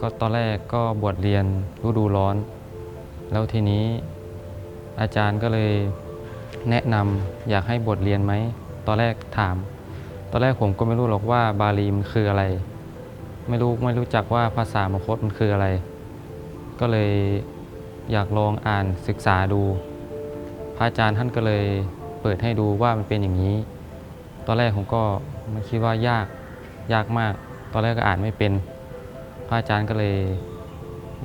ก็ตอนแรกก็บวชเรียนฤดูร้อน แล้วทีนี้อาจารย์ก็เลยแนะนำอยากให้บวชเรียนไหม ตอนแรกถาม ตอนแรกผมก็ไม่รู้หรอกว่าบาลีมันคืออะไร ไม่รู้ไม่รู้จักว่าภาษามคตมันคืออะไร ก็เลยอยากลองอ่านศึกษาดู พระอาจารย์ท่านก็เลยเปิดให้ดูว่ามันเป็นอย่างนี้ ตอนแรกผมก็ไม่คิดว่ายากยากมาก ตอนแรกก็อ่านไม่เป็น ระอาจารย์ก็เลย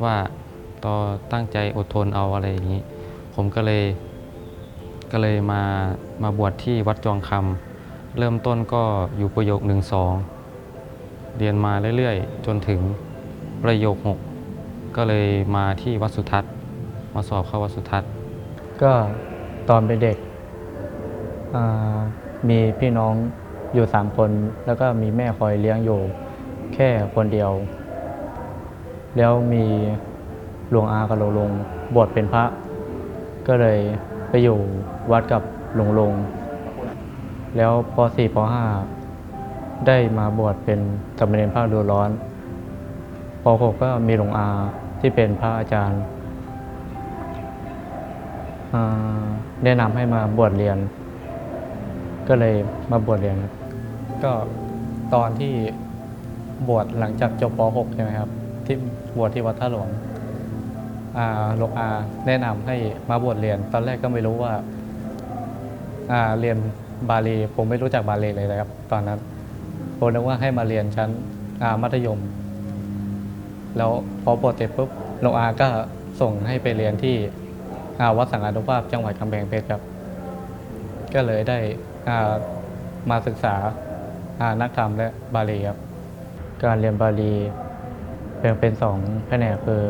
ว่าต่อตั้งใจอดทนเอาอะไรอย่างนี้ ผมก็เลยก็เลยมามาบวชที่วัดจองคำเริ่มต้นก็อยู่ประโยคหนึ่งสองเรียนมาเรื่อยๆ จนถึงประโยคหกก็เลยมาที่วัดสุทัศน์ มาสอบเข้าวัดสุทัศน์ ก็ตอนเป็นเด็กมีพี่น้องอยู่สามคน แล้วก็มีแม่คอยเลี้ยงอยู่ แค่คนเดียว แล้วมีหลวงอากับหลวงลงบวชเป็นพระ ก็เลยไปอยู่วัดกับหลวงลง แล้วป .4 ป .5 ได้มาบวชเป็นสามเณรภาคฤดูร้อนป .6 ก็มีหลวงอาที่เป็นพระอาจารย์อ่าแนะนำให้มาบวชเรียน ก็เลยมาบวชเรียนครับก็ตอนที่บวชหลังจากจบป .6 ใช่ไหมครับ ที่บวชที่วัดท่าหลวงอาหลวงอาแนะนำให้มาบวชเรียน ตอนแรกก็ไม่รู้ว่าอาเรียนบาลี ผมไม่รู้จักบาลีเลยนะครับ ตอนนั้นผมนึกว่าให้มาเรียนชั้นอามัธยม แล้วพอบวชเสร็จปุ๊บหลวงอาก็ส่งให้ไปเรียนที่อาวัดสังฆานุภาพจังหวัดกำแพงเพชรครับ ก็เลยได้อามาศึกษาานักธรรมและบาลีครับ การเรียนบาลี แบ่งเป็นสองแผนกคือ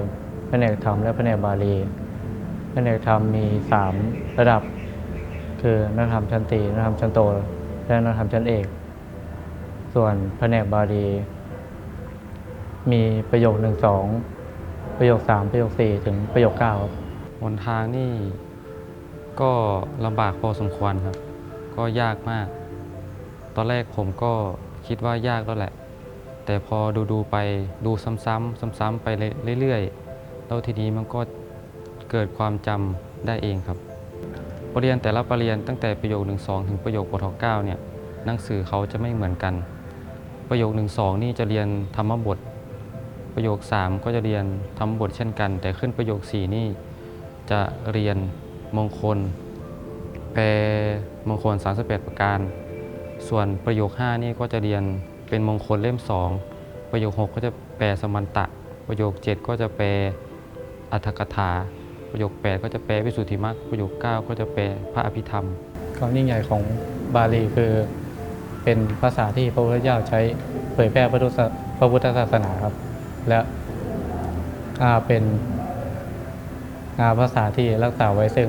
แผนกธรรมและแผนกบาลีแผนกธรรมมีสามระดับ คือนักธรรมชั้นตีนักธรรมชั้นโต และนักธรรมชั้นเอก ส่วนแผนกบาลี มีประโยคหนึ่งสองประโยคสามประโยคสี่ถึงประโยคเก้าครับหนทางนี่ก็ลำบากพอสมควรครับ ก็ยากมาก ตอนแรกผมก็คิดว่ายากแล้วแหละ แต่พอดูดูๆไปดูซ้ำๆซ้ำๆไปเรื่อยๆแล้วทีนี้มันก็เกิดความจำได้เองครับปรริญญาแต่ละปรริญญาตั้งแต่ประโยค 1 2 ถึงประโยคปท9เนี่ยหนังสือเขาจะไม่เหมือนกัน ประโยค 1 2 นี่จะเรียนธรรมบท ประโยค 3 ก็จะเรียนธรรมบทเช่นกัน แต่ขึ้นประโยค 4 นี่จะเรียนมงคล แปลมงคล 38 ประการ ส่วนประโยค 5 นี่ก็จะเรียน เป็นมงคลเล่ม2ประโยค 6 ก็จะแปลสมันตะ ประโยค 7 ก็จะแปลอัตถกถา ประโยค 8 ก็จะแปลวิสุทธิมรรคประโยค 9 ก็จะแปลพระอภิธรรม ความยิ่งใหญ่ของบาลีคือเป็นภาษาที่พระพุทธเจ้าใช้เผยแพร่พระพุทธศาสนาครับ และอาเป็นอ่าภาษาที่รักษาไว้ซึ่ง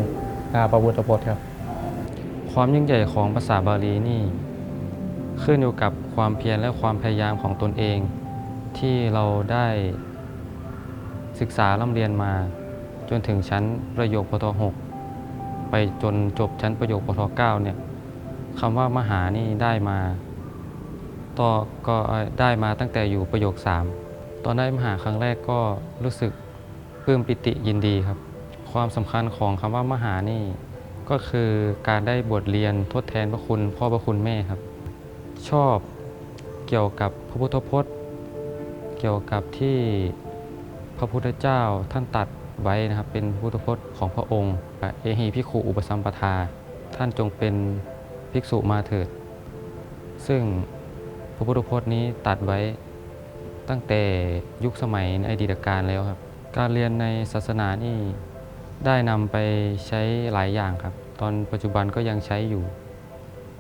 อ่าพระพุทธพจน์ครับ ความยิ่งใหญ่ของภาษาบาลีนี่ ขึ้นอยู่กับความเพียรและความพยายามของตนเอง ที่เราได้ศึกษาล่ำเรียนมา จนถึงชั้นประโยคปท6ไปจนจบชั้นประโยคปท9เนี่ยคำว่ามหานี่ได้มาต่อก็ได้มาตั้งแต่อยู่ประโยค 3 ตอนได้มหาครั้งแรกก็รู้สึกปลื้มปิติยินดีครับ ความสำคัญของคำว่ามหานี่ก็คือการได้บทเรียนทดแทนพระคุณพ่อพระคุณแม่ครับ ชอบเกี่ยวกับพระพุทธพจน์ เกี่ยวกับที่พระพุทธเจ้าท่านตัดไว้นะครับ เป็นพุทธพจน์ของพระองค์เอหิพิขุอุปสัมปทา ท่านจงเป็นภิกษุมาเถิด ซึ่งพระพุทธพจน์นี้ตัดไว้ตั้งแต่ยุคสมัยในอดีตการแล้วครับ การเรียนในศาสนานี่ได้นำไปใช้หลายอย่างครับ ตอนปัจจุบันก็ยังใช้อยู่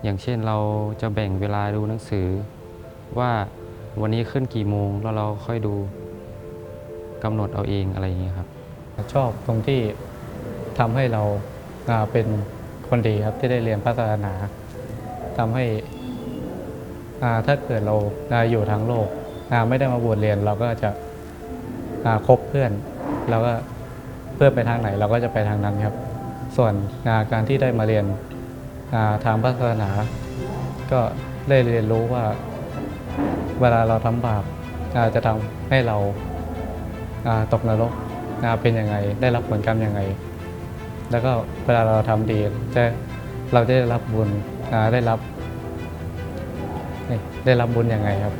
อย่างเช่นเราจะแบ่งเวลาดูหนังสือ ว่าวันนี้ขึ้นกี่โมงแล้วเราค่อยดูกำหนดเอาเองอะไรอย่างเงี้ครับ ชอบตรงที่ทำให้เราเป็นคนดีครับที่ได้เรียนพระศาสนาทำให้ถ้าเกิดเราอยู่ทางโลกไม่ได้มาบวชเรียนเราก็จะคบเพื่อนเราก็เพื่อนไปทางไหนเราก็จะไปทางนั้นครับ ส่วนการที่ได้มาเรียน ทางพระศาสนา ก็ได้เรียนรู้ว่าเวลาเราทำบาปาจะทำให้เราาตกนรกเป็นยังไง ได้รับผลกรรมยังไง แล้วก็เวลาเราทำดีจะเราจะได้รับบุญได้รับได้รับบุญยังไงครับ